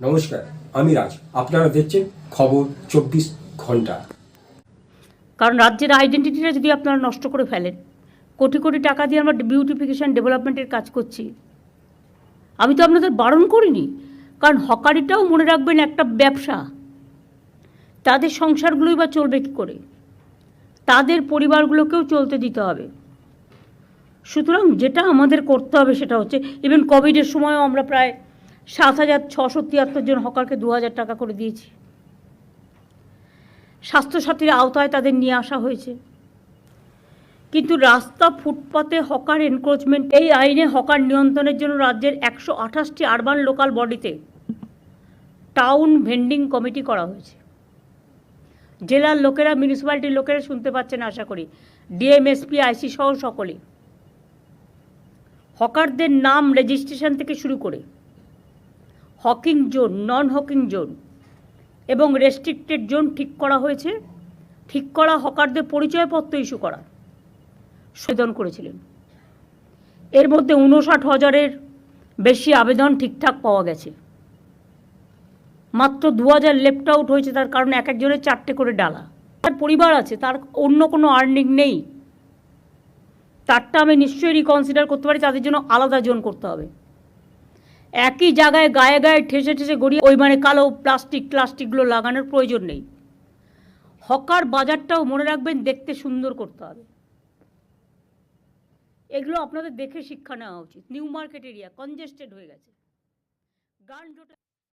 নমস্কার, আমি রাজ। আপনারা দেখছেন খবর চব্বিশ ঘণ্টা। কারণ রাজ্যের আইডেন্টিটিটা যদি আপনারা নষ্ট করে ফেলেন, কোটি কোটি টাকা দিয়ে আমরা বিউটিফিকেশন ডেভেলপমেন্টের কাজ করছি। আমি তো আপনাদের বারণ করিনি, কারণ হকারিটাও মনে রাখবেন একটা ব্যবসা। তাদের সংসারগুলোই বা চলবে কী করে? তাদের পরিবারগুলোকেও চলতে দিতে হবে। সুতরাং যেটা আমাদের করতে হবে সেটা হচ্ছে ইভেন কোভিডের সময়ও আমরা প্রায় সাত হাজার ছশো তিয়াত্তর জন হকারকে দু হাজার টাকা করে দিয়েছি। স্বাস্থ্যসাথীর আওতায় তাদের নিয়ে আসা হয়েছে। কিন্তু রাস্তা ফুটপাতে হকার এনক্রোচমেন্ট এই আইনে হকার নিয়ন্ত্রণের জন্য রাজ্যের একশো আঠাশটি আরবান লোকাল বডিতে টাউন ভেন্ডিং কমিটি করা হয়েছে। জেলার লোকেরা মিউনিসিপ্যালিটির লোকেরা শুনতে পাচ্ছেন আশা করি। ডিএমএসপি আইসি সহ সকলে। হকারদের নাম রেজিস্ট্রেশন থেকে শুরু করে hawking zone, non hawking zone এবং রেস্ট্রিক্টেড জোন ঠিক করা হয়েছে। ঠিক করা হকারদের পরিচয়পত্র ইস্যু করা। আবেদন করেছিলেন। এর মধ্যে উনষাট হাজারের বেশি আবেদন ঠিকঠাক পাওয়া গেছে। মাত্র দু হাজার লেফট আউট হয়েছে, তার কারণ এক একজনের চারটে করে ডালা। তার পরিবার আছে, তার অন্য কোনো আর্নিং নেই। তারটা আমি নিশ্চয়ই রিকনসিডার করতে পারি, তাদের জন্য আলাদা জোন করতে হবে। একই জায়গায় গায়ে গায়ে ঠেসে ঠেসে গড়িয়ে ওই মানে কালো প্লাস্টিক, প্লাস্টিকগুলো লাগানোর প্রয়োজন নেই। হকার বাজারটাও মনে রাখবেন দেখতে সুন্দর করতে হবে। এগুলো আপনাদের দেখে শিক্ষা নেওয়া উচিত। নিউ মার্কেট এরিয়া কনজেস্টেড হয়ে গেছে। গান